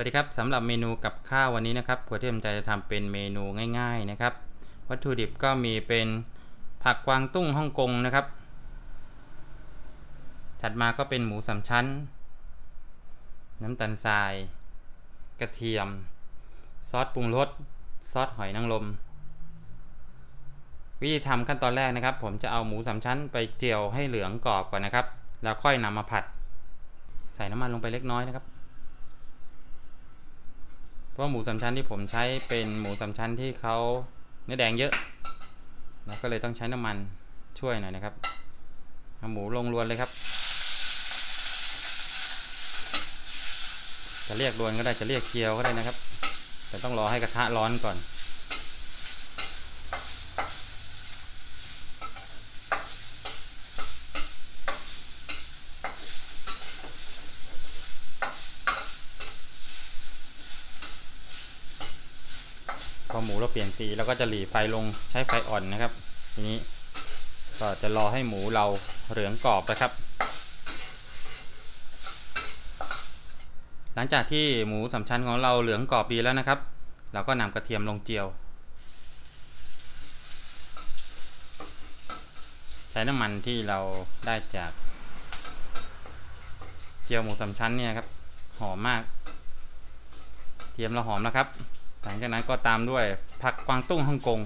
วัสดีครับสำหรับเมนูกับข้าววันนี้นะครับครัวที่ผมใจจะทำเป็นเมนูง่าย ๆนะครับ วัตถุดิบก็มีเป็นผักกวางตุ้งฮ่องกงนะครับ ถัดมาก็เป็นหมูสามชั้น น้ำตาลทราย กระเทียม ซอสปรุงรสซอสหอยนางรมวิธีทำขั้นตอนแรกนะครับ ผมจะเอาหมูสามชั้นไปเจียวให้เหลืองกรอบก่อนนะครับ แล้วค่อยนำมาผัด ใส่น้ำมันลงไปเล็กน้อยนะครับ ราะหมูสามชั้นที่ผมใช้เป็นหมูสามชั้นที่เขาเนื้อแดงเยอะเราก็เลยต้องใช้น้ำมันช่วยหน่อยนะครับเอาหมูลงรวนเลยครับ จะเรียกรวนก็ได้จะเรียกเคียวก็ได้นะครับ แต่ต้องรอให้กระทะร้อนก่อน พอหมูเราเปลี่ยนสีเราก็จะหลีไฟลงใช้ไฟอ่อนนะครับ ทีนี้ก็จะรอให้หมูเราเหลืองกรอบนะครับ หลังจากที่หมูสามชั้นของเราเหลืองกรอบดีแล้วนะครับ เราก็นำกระเทียมลงเจียว ใช้น้ำมันที่เราได้จากเจียวหมูสามชั้นเนี่ยครับหอมมาก เทียมเราหอมแล้วครับ หลังจากนั้นก็ตามด้วยผักกวางตุ้งฮ่องกง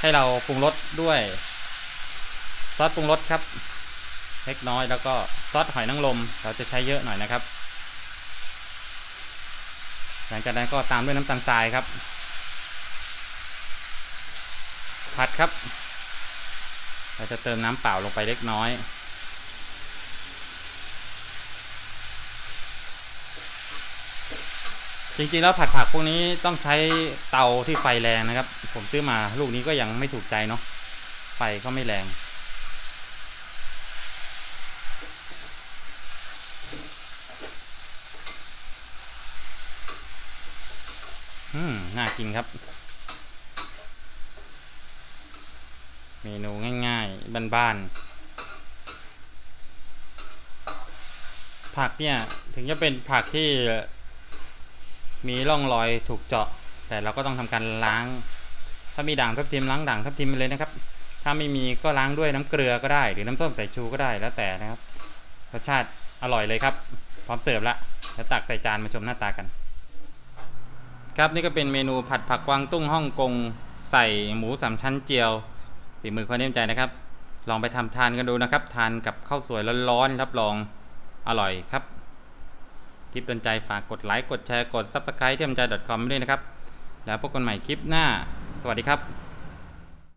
ให้เราปรุงรสด้วยซอสปรุงรสครับ เล็กน้อยแล้วก็ซอสหอยนางรมเราจะใช้เยอะหน่อยนะครับ หลังจากนั้นก็ตามด้วยน้ำตาลทรายครับ ผัดครับ เราจะเติมน้ำเปล่าลงไปเล็กน้อย จริงๆแล้วผัดผักพวกนี้ต้องใช้เตาที่ไฟแรงนะครับ ผมซื้อมาลูกนี้ก็ยังไม่ถูกใจเนาะไฟก็ไม่แรงอืมน่ากินครับ เมนูง่ายๆบ้านๆผักเนี่ย ถึงจะเป็นผักที่ มีร่องรอยถูกเจาะ แต่เราก็ต้องทำการล้าง ถ้ามีด่างทับทิมล้างด่างทับทิมไปเลยนะครับ ถ้าไม่มีก็ล้างด้วยน้ำเกลือก็ได้ หรือน้ำส้มสายชูก็ได้แล้วแต่นะครับรสชาติอร่อยเลยครับ พร้อมเสิร์ฟละแล้วตักใส่จานมาชมหน้าตากัน ครับนี่ก็เป็นเมนูผัดผักกวางตุ้งฮ่องกงใส่หมูสามชั้นเจียวฝีมือความเนียมใจนะครับ ลองไปทำทานกันดูนะครับ ทานกับข้าวสวยร้อนๆรับรองอร่อยครับ คลิปดนใจฝากกดไลค์กดแชร์กด Subscribe ที่มใจ .com ด้วยนะครับ แล้วพบกันใหม่คลิปหน้า สวัสดีครับ